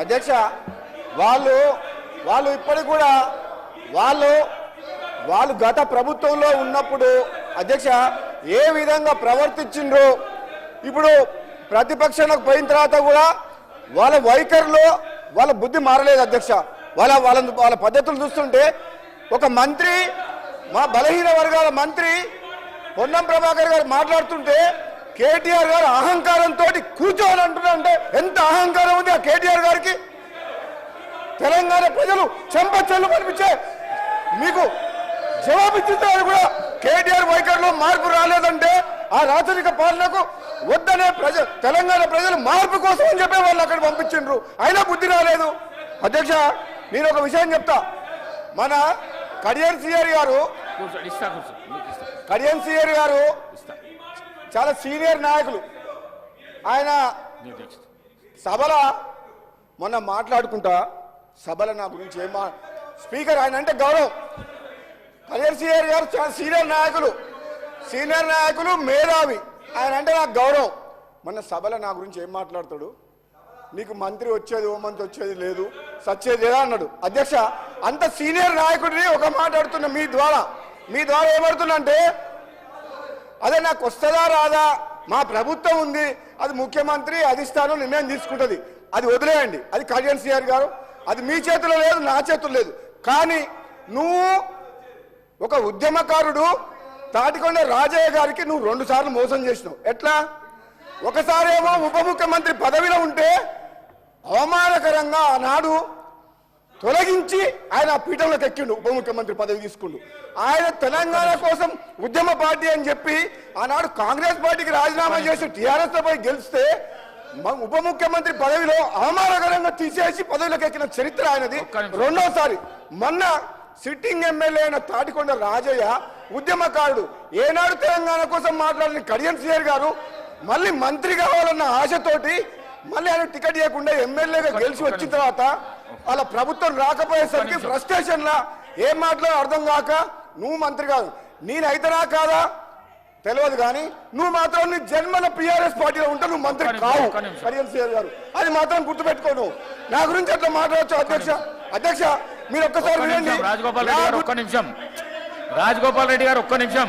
అధ్యక్ష వాళ్ళు వాళ్ళు ఇప్పటికి కూడా వాళ్ళు వాళ్ళు గత ప్రభుత్వంలో ఉన్నప్పుడు అధ్యక్ష ఏ విధంగా ప్రవర్తించిండ్రు ఇప్పుడు ప్రతిపక్షంలోకి పోయిన తర్వాత కూడా వాళ్ళ వైఖరిలో వాళ్ళ బుద్ధి మారలేదు అధ్యక్ష. వాళ్ళ వాళ్ళ వాళ్ళ పద్ధతులు చూస్తుంటే ఒక మంత్రి మా బలహీన వర్గాల మంత్రి పొన్నం ప్రభాకర్ గారు మాట్లాడుతుంటే కేటీఆర్ గారు అహంకారంతో కూర్చోని అంటున్నారంటే ఎంత అహంకారం ఉంది ఆ కేటీఆర్ గారికి? తెలంగాణ ప్రజలు చెంప చెల్లు కనిపించే మీకు జవాబిచ్చుతారు కూడా కేటీఆర్ వైఖరిలో మార్పు రాలేదంటే ఆ రాజరిక పాలనకు వద్దనే ప్రజ తెలంగాణ ప్రజలు మార్పు కోసం అని చెప్పే వాళ్ళు అక్కడ పంపించిండ్రు. అయినా బుద్ధి రాలేదు. అధ్యక్ష నేను ఒక విషయం చెప్తా. మన కడియన్ సిఆర్ గారు కడియన్ సిఆర్ గారు చాలా సీనియర్ నాయకులు. ఆయన సభల మొన్న మాట్లాడుకుంటా సభల నా గురించి ఏం మా స్పీకర్ ఆయన అంటే గౌరవం. కళ్యాణ్ సీనియర్ గారు చాలా సీనియర్ నాయకులు. సీనియర్ నాయకులు మేధావి. ఆయన అంటే నాకు గౌరవం. మొన్న సభలో నా గురించి ఏం మాట్లాడతాడు? నీకు మంత్రి వచ్చేది ఓ మంత్రి వచ్చేది లేదు సచ్చేది లేదా అన్నాడు. అధ్యక్ష అంత సీనియర్ నాయకుడిని ఒక మాట్లాడుతున్నా మీ ద్వారా మీ ద్వారా ఏమడుతున్నా అంటే అదే నాకు వస్తుందా రాదా? మా ప్రభుత్వం ఉంది అది ముఖ్యమంత్రి అధిష్టానం నిర్ణయం తీసుకుంటుంది. అది వదిలేయండి. అది కళ్యాణ్ సిఆర్ గారు. అది మీ చేతిలో లేదు నా చేతుల్లో లేదు. కానీ నువ్వు ఒక ఉద్యమకారుడు తాటికొండ రాజయ్య గారికి నువ్వు రెండు సార్లు మోసం చేసినావు. ఎట్లా? ఒకసారేమో ఉప ముఖ్యమంత్రి పదవిలో ఉంటే అవమానకరంగా ఆనాడు తొలగించి ఆయన ఆ పీఠంలోకి ఎక్కిండు. ఉప ముఖ్యమంత్రి పదవి తీసుకుండు. ఆయన తెలంగాణ కోసం ఉద్యమ పార్టీ అని చెప్పి ఆనాడు కాంగ్రెస్ పార్టీకి రాజీనామా చేసి టీఆర్ఎస్ పై గెలిస్తే ఉప ముఖ్యమంత్రి పదవిలో అవమానకరంగా తీసేసి పదవిలోకి ఎక్కిన చరిత్ర ఆయనది. రెండోసారి మొన్న సిట్టింగ్ ఎమ్మెల్యే అయిన తాటికొండ రాజయ్య ఉద్యమకారుడు. ఏనాడు తెలంగాణ కోసం మాట్లాడిన కడియం సిఆర్ గారు మళ్ళీ మంత్రి కావాలన్న ఆశతోటి మళ్ళీ ఆయన టికెట్ ఇవ్వకుండా ఎమ్మెల్యేగా గెలిచి వచ్చిన తర్వాత వాళ్ళ ప్రభుత్వం రాకపోయేసరికి ఫ్రస్ట్రేషన్ లా ఏం మాట్లాడో అర్థం కాక నువ్వు మంత్రి కాదు నేనైతేనా కాదా? తెలియదు కానీ నువ్వు మాత్రం నీ జన్మల పిఆర్ఎస్ పార్టీలో ఉంటే నువ్వు మంత్రి కావు. ఒక్క నిమిషం. కడియం సిఆర్ గారు అది మాత్రం గుర్తుపెట్టుకో నువ్వు. నా గురించి అట్లా మాట్లాడచ్చు అధ్యక్ష? అధ్యక్ష మీరు ఒక్కసారి వినండి. రాజగోపాల్ రెడ్డి గారు ఒక్క నిమిషం. రాజగోపాల్ రెడ్డి గారు ఒక్క నిమిషం.